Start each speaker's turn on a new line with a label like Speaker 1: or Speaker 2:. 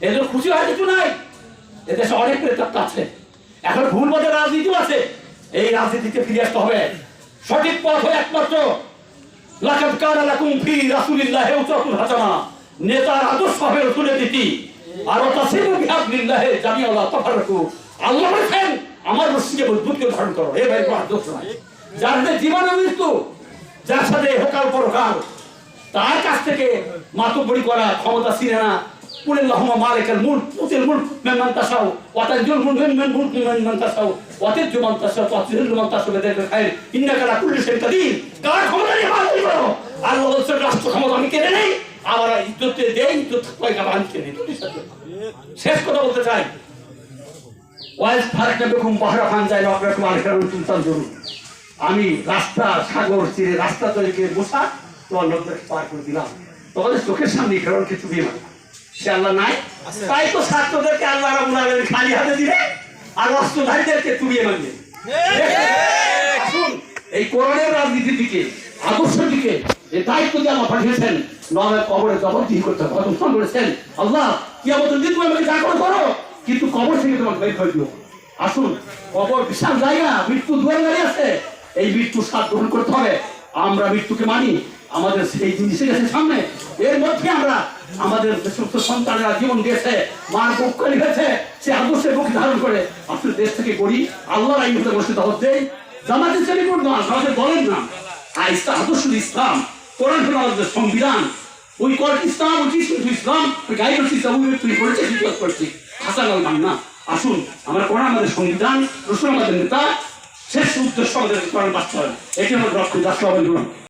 Speaker 1: এদের খুশি হয় কিছু নাই। এদেশে অনেক প্রেতাত্মা আছে। এখন ভুল পথে রাজনীতিও আছে। এই রাজনীতিতে ফিরে আসতে হবে। সঠিক পথ হলো একমাত্র লাকাদ কানা লাকুম ফি রাসূলিল্লাহি উসওয়াতুন হাসানা। নেতার আদর্শ হবে রসুলের নীতি। আর তাসিমু বিহাবলিল্লাহি জামিআল্লাহ তাফাররাকু। আল্লাহ বলেছেন, আমার রশিকে মজবুত করে ধারণ করো। এ ভাই কোনো আদর্শ নাই। যার জীবনে মৃত্যু, যার সাথে হোকাল পরকাল, তার কাছ থেকে মাতব্বরি করা ক্ষমতা ছিনে না। قل اللهم مالك الملك تؤتي الملك ممن تشاء وتنزل الملك ممن ملك ممن تشاء وتعز من تشاء وتذل من تشاء بيدك الخير انك على كل شيء قدير কার ক্ষমতা নিয়ে মাতব্বরি করো আল্লাহ বলছে রাষ্ট্র ক্ষমতা আমি কেড়ে নেই আবার ইজ্জত দেই ইজ্জত পয়সা আমি কেড়ে নেই শেষ কথা বলতে চাই ওয়াইজ ফারাকটা বেকুম পাহাড়া খান যায় রকরকম আলকারুল সুলতান জরুর আমি রাস্তা সাগর চিরে রাস্তা তৈরি করে বসা তোমার লোকদের পার করে দিলাম তোমাদের চোখের সামনে কারণ কিছু বিমান সে আল্লাহ নাই তাই তো ছাত্রদেরকে আল্লাহ রাবুল আলামিন খালি হাতে দিবে আর অস্ত্রধারীদেরকে তুলিয়ে আসুন এই কোরআনের রাজনীতির দিকে আদর্শের দিকে এই দায়িত্ব দিয়ে আমার পাঠিয়েছেন নয় কবরে জবাবদিহি করতে হবে অবস্থান করেছেন আল্লাহ কি আমাদের দিন আমাকে যা করো করো কিন্তু কবর থেকে তোমাকে বের করে দিও। আসুন কবর বিশাল জায়গা মৃত্যু দুয়ার গাড়ি আছে। এই মৃত্যু স্বাদ গ্রহণ করতে হবে। আমরা মৃত্যুকে মানি আমাদের সেই জিনিসে গেছে সামনে। এর মধ্যে আমরা আমাদের সমস্ত সন্তানেরা জীবন দিয়েছে, মার বুককালি হয়েছে সে আদর্শের বুক ধারণ করে, আসলে দেশ থেকে করি আল্লাহর আইন হতে বসে হচ্ছে। জামাত ইসলামী কোন না আমাদের দলের নাম আর ইসলাম, আদর্শ ইসলাম। কোরআন আমাদের সংবিধান। ওই কল ইসলাম টিচিং ইসলাম। ওই গাইড ইসলাম তুই করেছে জিজ্ঞাসা করছি। হাসান আল মান্না আসুন, আমরা কোরআন আমাদের সংবিধান, রসুল আমাদের নেতা। শেষ উদ্দেশ্য আমাদের কোরআন বাস্তবায়ন। এটি আমাদের রক্ত রাষ্ট্র